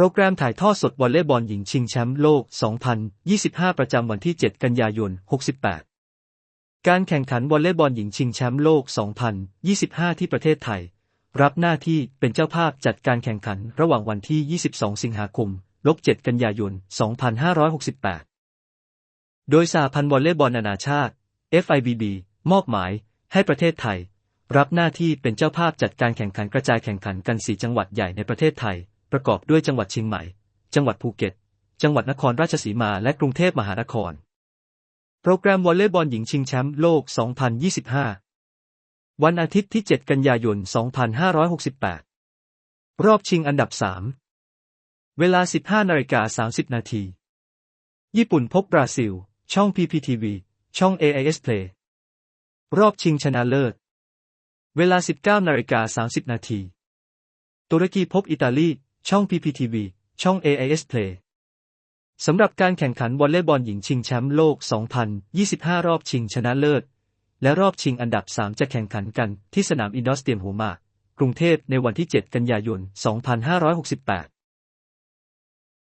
รแกรมถ่ายทอดสดวอลเลย์บอลหญิงชิงแชมป์โลก 2025 ประจำวันที่ 7 กันยายน 68 การแข่งขันวอลเลย์บอลหญิงชิงแชมป์โลก 2025 ที่ประเทศไทย รับหน้าที่เป็นเจ้าภาพจัดการแข่งขันระหว่างวันที่ 22 สิงหาคมลบ7กันยายน 2568 โดยสหพันธ์วอลเลย์บอลนานาชาติ FIVB มอบหมาย ให้ประเทศไทย รับหน้าที่เป็นเจ้าภาพจัดการแข่งขันกระจายแข่งขันกัน 4 จังหวัดใหญ่ในประเทศไทย ประกอบด้วยจังหวัดเชียงใหม่ จังหวัดภูเก็ต จังหวัดนครราชสีมาและกรุงเทพมหานคร โปรแกรมวอลเลย์บอลหญิงชิงแชมป์โลก 2025 วันอาทิตย์ที่ 7 กันยายน 2568 รอบชิงอันดับ 3 เวลา 15นาฬิกา30 นาที ญี่ปุ่นพบบราซิล ช่อง PPTV ช่อง AIS Play รอบชิงชนะเลิศ เวลา 19นาฬิกา30 นาที ตุรกีพบอิตาลี ช่อง PPTV ช่อง AIS Play สำหรับการแข่งขันวอลเลย์บอลหญิงชิงแชมป์โลก 2025 รอบชิงชนะเลิศ และรอบชิงอันดับ 3 จะแข่งขันกันที่สนามอินดอร์สเตียมหัวมาก กรุงเทพในวันที่ 7 กันยายน 2568